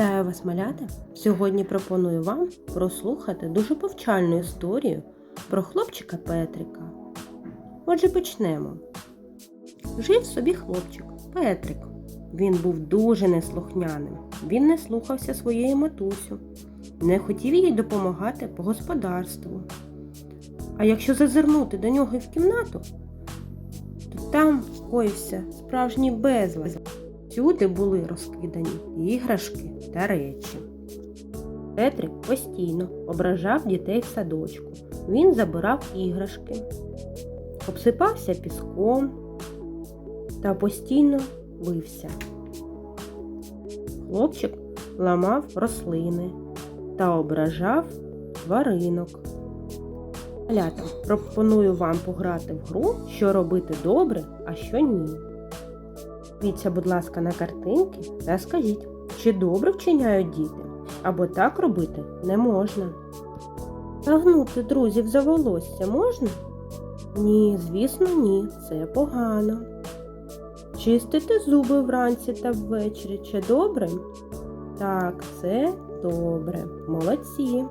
Вітаю вас, малята! Сьогодні пропоную вам прослухати дуже повчальну історію про хлопчика Петрика. Отже, почнемо. Жив собі хлопчик Петрик. Він був дуже неслухняним. Він не слухався своєї матусю, не хотів їй допомагати по господарству. А якщо зазирнути до нього в кімнату, то там коївся справжній безлад. Всюди були розкидані іграшки та речі. Петрик постійно ображав дітей в садочку. Він забирав іграшки, обсипався піском та постійно бився. Хлопчик ламав рослини та ображав тваринок. Малята, пропоную вам пограти в гру, що робити добре, а що ні. Дивіться, будь ласка, на картинки та скажіть, чи добре вчиняють діти, або так робити не можна. Тагнути друзів за волосся можна? Ні, звісно, ні, це погано. Чистити зуби вранці та ввечері чи добре? Так, це добре. Молодці.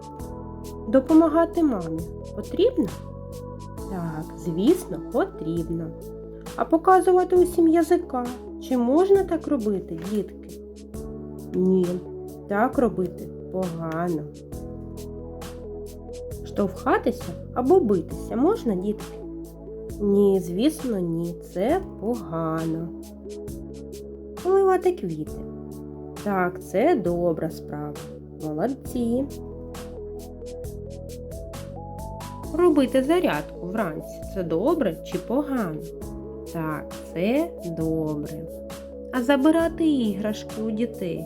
Допомагати мамі потрібно? Так, звісно, потрібно. А показувати усім язика. Чи можна так робити, дітки? Ні, так робити погано. Штовхатися або битися можна, дітки? Ні, звісно, ні, це погано. Поливати квіти. Так, це добра справа. Молодці. Робити зарядку вранці це добре чи погано? Так, це добре. А забирати іграшки у дітей?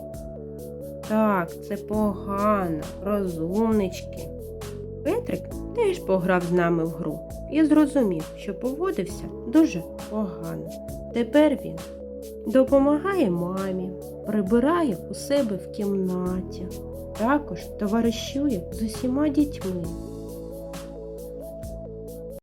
Так, це погано, розумнички. Петрик теж пограв з нами в гру і зрозумів, що поводився дуже погано. Тепер він допомагає мамі, прибирає у себе в кімнаті, також товаришує з усіма дітьми.